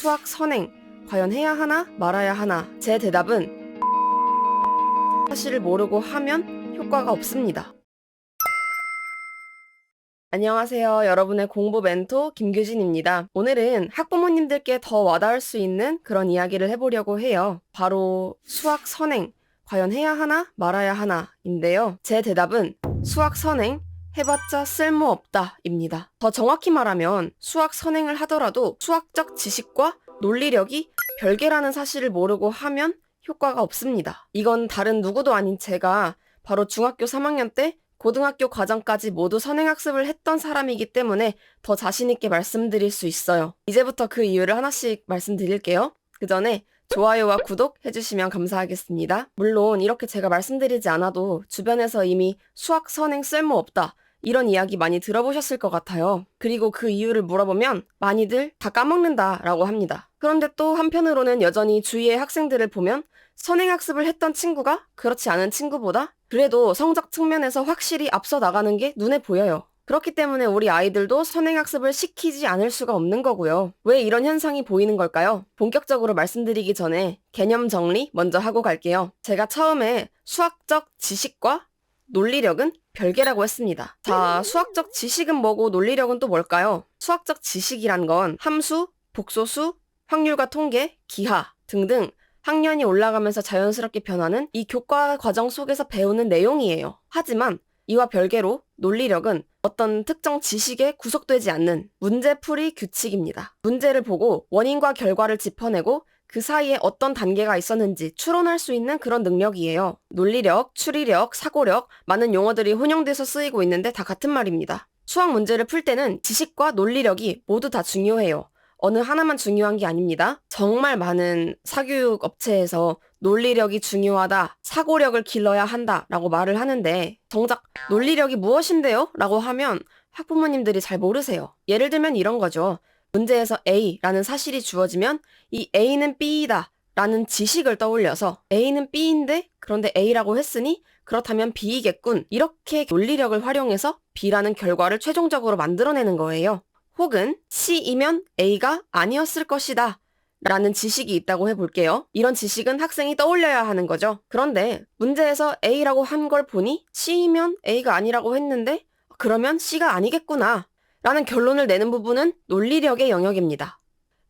수학 선행 과연 해야 하나 말아야 하나 제 대답은 사실을 모르고 하면 효과가 없습니다. 안녕하세요. 여러분의 공부 멘토 김규진입니다. 오늘은 학부모님들께 더 와닿을 수 있는 그런 이야기를 해보려고 해요. 바로 수학 선행 과연 해야 하나 말아야 하나인데요. 제 대답은 수학 선행 해봤자 쓸모없다 입니다. 더 정확히 말하면 수학 선행을 하더라도 수학적 지식과 논리력이 별개라는 사실을 모르고 하면 효과가 없습니다. 이건 다른 누구도 아닌 제가 바로 중학교 3학년 때 고등학교 과정까지 모두 선행학습을 했던 사람이기 때문에 더 자신있게 말씀드릴 수 있어요. 이제부터 그 이유를 하나씩 말씀드릴게요. 그 전에 좋아요와 구독 해주시면 감사하겠습니다. 물론 이렇게 제가 말씀드리지 않아도 주변에서 이미 수학 선행 쓸모없다. 이런 이야기 많이 들어보셨을 것 같아요. 그리고 그 이유를 물어보면 많이들 다 까먹는다 라고 합니다. 그런데 또 한편으로는 여전히 주위의 학생들을 보면 선행학습을 했던 친구가 그렇지 않은 친구보다 그래도 성적 측면에서 확실히 앞서 나가는 게 눈에 보여요. 그렇기 때문에 우리 아이들도 선행학습을 시키지 않을 수가 없는 거고요. 왜 이런 현상이 보이는 걸까요? 본격적으로 말씀드리기 전에 개념 정리 먼저 하고 갈게요. 제가 처음에 수학적 지식과 논리력은 별개라고 했습니다. 자, 수학적 지식은 뭐고 논리력은 또 뭘까요? 수학적 지식이란 건 함수, 복소수, 확률과 통계, 기하 등등 학년이 올라가면서 자연스럽게 변하는 이 교과 과정 속에서 배우는 내용이에요. 하지만 이와 별개로 논리력은 어떤 특정 지식에 구속되지 않는 문제풀이 규칙입니다. 문제를 보고 원인과 결과를 짚어내고 그 사이에 어떤 단계가 있었는지 추론할 수 있는 그런 능력이에요. 논리력, 추리력, 사고력, 많은 용어들이 혼용돼서 쓰이고 있는데 다 같은 말입니다. 수학 문제를 풀 때는 지식과 논리력이 모두 다 중요해요. 어느 하나만 중요한 게 아닙니다. 정말 많은 사교육 업체에서 논리력이 중요하다, 사고력을 길러야 한다 라고 말을 하는데 정작 논리력이 무엇인데요? 라고 하면 학부모님들이 잘 모르세요. 예를 들면 이런 거죠. 문제에서 A라는 사실이 주어지면 이 A는 B이다 라는 지식을 떠올려서 A는 B인데 그런데 A라고 했으니 그렇다면 B이겠군. 이렇게 논리력을 활용해서 B라는 결과를 최종적으로 만들어내는 거예요. 혹은 C이면 A가 아니었을 것이다. 라는 지식이 있다고 해볼게요. 이런 지식은 학생이 떠올려야 하는 거죠. 그런데 문제에서 A라고 한 걸 보니 C이면 A가 아니라고 했는데 그러면 C가 아니겠구나. 라는 결론을 내는 부분은 논리력의 영역입니다.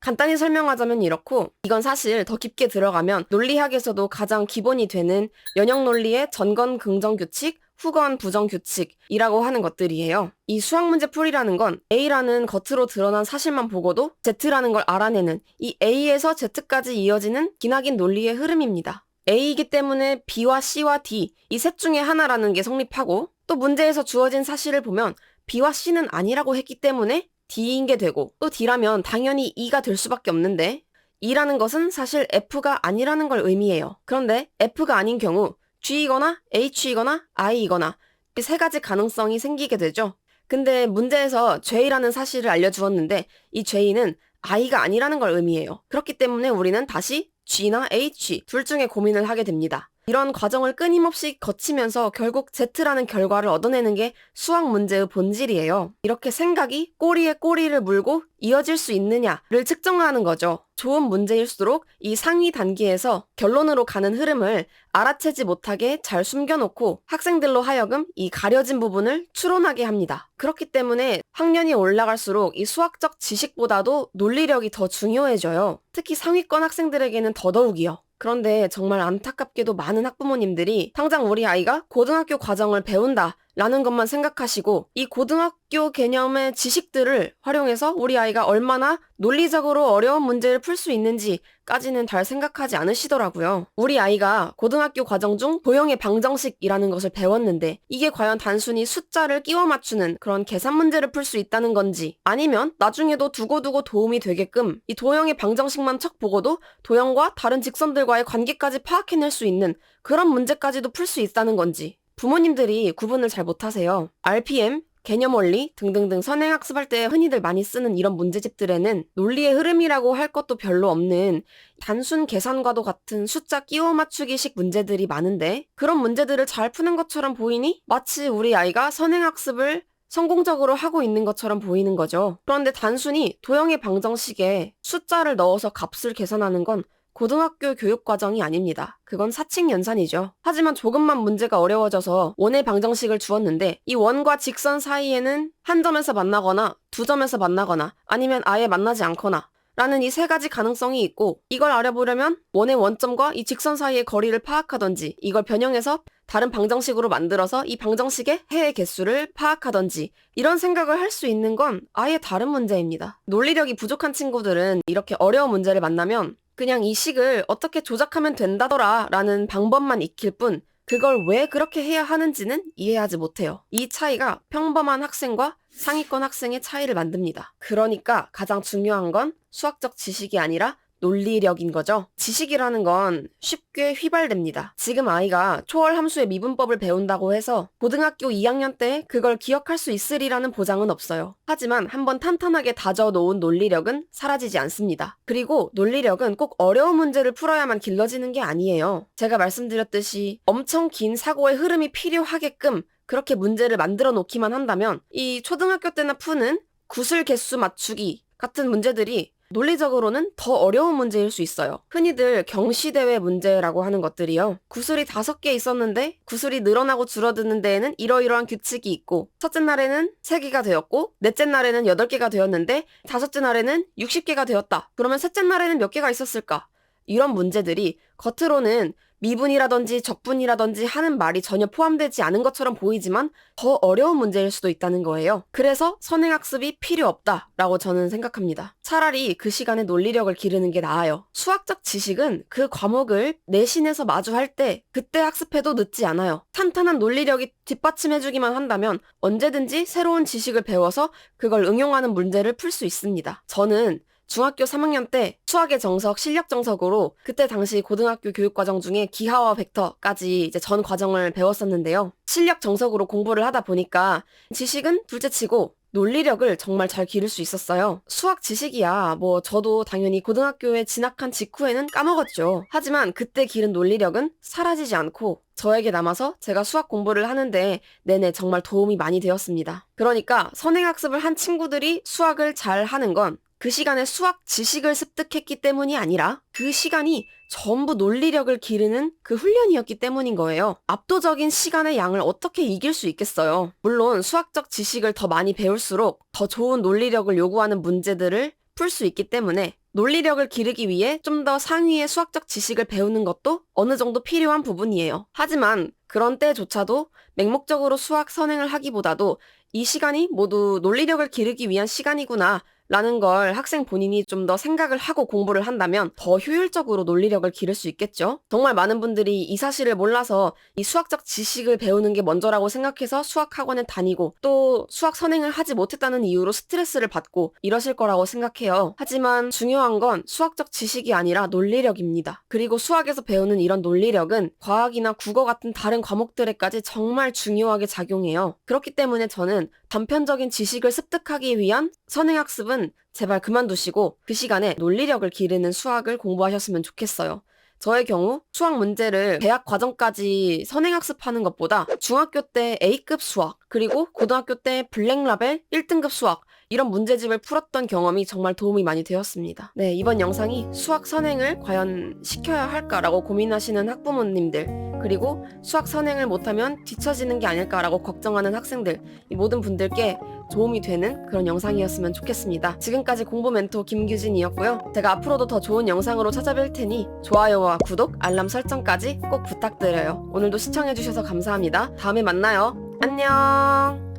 간단히 설명하자면 이렇고 이건 사실 더 깊게 들어가면 논리학에서도 가장 기본이 되는 연역 논리의 전건 긍정 규칙, 후건 부정 규칙이라고 하는 것들이에요. 이 수학 문제 풀이라는 건 A라는 겉으로 드러난 사실만 보고도 Z라는 걸 알아내는 이 A에서 Z까지 이어지는 기나긴 논리의 흐름입니다. A이기 때문에 B와 C와 D 이 셋 중에 하나라는 게 성립하고 또 문제에서 주어진 사실을 보면 B와 C는 아니라고 했기 때문에 D인 게 되고 또 D라면 당연히 E가 될 수밖에 없는데 E라는 것은 사실 F가 아니라는 걸 의미해요. 그런데 F가 아닌 경우 G이거나 H이거나 I이거나 이세 가지 가능성이 생기게 되죠. 근데 문제에서 J라는 사실을 알려주었는데 이 J는 I가 아니라는 걸 의미해요. 그렇기 때문에 우리는 다시 G나 H 둘 중에 고민을 하게 됩니다. 이런 과정을 끊임없이 거치면서 결국 Z라는 결과를 얻어내는 게 수학 문제의 본질이에요. 이렇게 생각이 꼬리에 꼬리를 물고 이어질 수 있느냐를 측정하는 거죠. 좋은 문제일수록 이 상위 단계에서 결론으로 가는 흐름을 알아채지 못하게 잘 숨겨놓고 학생들로 하여금 이 가려진 부분을 추론하게 합니다. 그렇기 때문에 학년이 올라갈수록 이 수학적 지식보다도 논리력이 더 중요해져요. 특히 상위권 학생들에게는 더더욱이요. 그런데 정말 안타깝게도 많은 학부모님들이 당장 우리 아이가 고등학교 과정을 배운다 라는 것만 생각하시고 이 고등학교 개념의 지식들을 활용해서 우리 아이가 얼마나 논리적으로 어려운 문제를 풀 수 있는지까지는 잘 생각하지 않으시더라고요. 우리 아이가 고등학교 과정 중 도형의 방정식이라는 것을 배웠는데 이게 과연 단순히 숫자를 끼워 맞추는 그런 계산 문제를 풀 수 있다는 건지 아니면 나중에도 두고두고 도움이 되게끔 이 도형의 방정식만 척 보고도 도형과 다른 직선들과의 관계까지 파악해낼 수 있는 그런 문제까지도 풀 수 있다는 건지 부모님들이 구분을 잘 못하세요. RPM, 개념 원리 등등등 선행학습할 때 흔히들 많이 쓰는 이런 문제집들에는 논리의 흐름이라고 할 것도 별로 없는 단순 계산과도 같은 숫자 끼워 맞추기식 문제들이 많은데 그런 문제들을 잘 푸는 것처럼 보이니 마치 우리 아이가 선행학습을 성공적으로 하고 있는 것처럼 보이는 거죠. 그런데 단순히 도형의 방정식에 숫자를 넣어서 값을 계산하는 건 고등학교 교육 과정이 아닙니다. 그건 사칙 연산이죠. 하지만 조금만 문제가 어려워져서 원의 방정식을 주었는데 이 원과 직선 사이에는 한 점에서 만나거나 두 점에서 만나거나 아니면 아예 만나지 않거나 라는 이 세 가지 가능성이 있고 이걸 알아보려면 원의 원점과 이 직선 사이의 거리를 파악하던지 이걸 변형해서 다른 방정식으로 만들어서 이 방정식의 해의 개수를 파악하던지 이런 생각을 할 수 있는 건 아예 다른 문제입니다. 논리력이 부족한 친구들은 이렇게 어려운 문제를 만나면 그냥 이 식을 어떻게 조작하면 된다더라 라는 방법만 익힐 뿐 그걸 왜 그렇게 해야 하는지는 이해하지 못해요. 이 차이가 평범한 학생과 상위권 학생의 차이를 만듭니다. 그러니까 가장 중요한 건 수학적 지식이 아니라 논리력인 거죠. 지식이라는 건 쉽게 휘발됩니다. 지금 아이가 초월 함수의 미분법을 배운다고 해서 고등학교 2학년 때 그걸 기억할 수 있으리라는 보장은 없어요. 하지만 한번 탄탄하게 다져놓은 논리력은 사라지지 않습니다. 그리고 논리력은 꼭 어려운 문제를 풀어야만 길러지는 게 아니에요. 제가 말씀드렸듯이 엄청 긴 사고의 흐름이 필요하게끔 그렇게 문제를 만들어 놓기만 한다면 이 초등학교 때나 푸는 구슬 개수 맞추기 같은 문제들이 논리적으로는 더 어려운 문제일 수 있어요. 흔히들 경시대회 문제라고 하는 것들이요. 구슬이 다섯 개 있었는데 구슬이 늘어나고 줄어드는 데에는 이러이러한 규칙이 있고 첫째 날에는 세 개가 되었고 넷째 날에는 여덟 개가 되었는데 다섯째 날에는 60개가 되었다. 그러면 셋째 날에는 몇 개가 있었을까? 이런 문제들이 겉으로는 미분이라든지 적분이라든지 하는 말이 전혀 포함되지 않은 것처럼 보이지만 더 어려운 문제일 수도 있다는 거예요. 그래서 선행학습이 필요 없다라고 저는 생각합니다. 차라리 그 시간에 논리력을 기르는 게 나아요. 수학적 지식은 그 과목을 내신에서 마주할 때 그때 학습해도 늦지 않아요. 탄탄한 논리력이 뒷받침해주기만 한다면 언제든지 새로운 지식을 배워서 그걸 응용하는 문제를 풀 수 있습니다. 저는 중학교 3학년 때 수학의 정석, 실력 정석으로 그때 당시 고등학교 교육 과정 중에 기하와 벡터까지 이제 전 과정을 배웠었는데요. 실력 정석으로 공부를 하다 보니까 지식은 둘째치고 논리력을 정말 잘 기를 수 있었어요. 수학 지식이야. 뭐 저도 당연히 고등학교에 진학한 직후에는 까먹었죠. 하지만 그때 기른 논리력은 사라지지 않고 저에게 남아서 제가 수학 공부를 하는데 내내 정말 도움이 많이 되었습니다. 그러니까 선행학습을 한 친구들이 수학을 잘 하는 건 그 시간에 수학 지식을 습득했기 때문이 아니라 그 시간이 전부 논리력을 기르는 그 훈련이었기 때문인 거예요. 압도적인 시간의 양을 어떻게 이길 수 있겠어요? 물론 수학적 지식을 더 많이 배울수록 더 좋은 논리력을 요구하는 문제들을 풀 수 있기 때문에 논리력을 기르기 위해 좀 더 상위의 수학적 지식을 배우는 것도 어느 정도 필요한 부분이에요. 하지만 그런 때조차도 맹목적으로 수학 선행을 하기보다도 이 시간이 모두 논리력을 기르기 위한 시간이구나 라는 걸 학생 본인이 좀 더 생각을 하고 공부를 한다면 더 효율적으로 논리력을 기를 수 있겠죠. 정말 많은 분들이 이 사실을 몰라서 이 수학적 지식을 배우는 게 먼저라고 생각해서 수학 학원에 다니고 또 수학 선행을 하지 못했다는 이유로 스트레스를 받고 이러실 거라고 생각해요. 하지만 중요한 건 수학적 지식이 아니라 논리력입니다. 그리고 수학에서 배우는 이런 논리력은 과학이나 국어 같은 다른 과목들에까지 정말 중요하게 작용해요. 그렇기 때문에 저는 단편적인 지식을 습득하기 위한 선행학습 은 제발 그만두시고 그 시간에 논리력을 기르는 수학을 공부하셨으면 좋겠어요. 저의 경우 수학 문제를 대학 과정까지 선행학습하는 것보다 중학교 때 A급 수학 그리고 고등학교 때 블랙라벨 1등급 수학 이런 문제집을 풀었던 경험이 정말 도움이 많이 되었습니다. 네, 이번 영상이 수학 선행을 과연 시켜야 할까라고 고민하시는 학부모님들, 그리고 수학 선행을 못하면 뒤처지는 게 아닐까라고 걱정하는 학생들, 이 모든 분들께 도움이 되는 그런 영상이었으면 좋겠습니다. 지금까지 공부 멘토 김규진이었고요. 제가 앞으로도 더 좋은 영상으로 찾아뵐 테니 좋아요와 구독, 알람 설정까지 꼭 부탁드려요. 오늘도 시청해주셔서 감사합니다. 다음에 만나요. 안녕!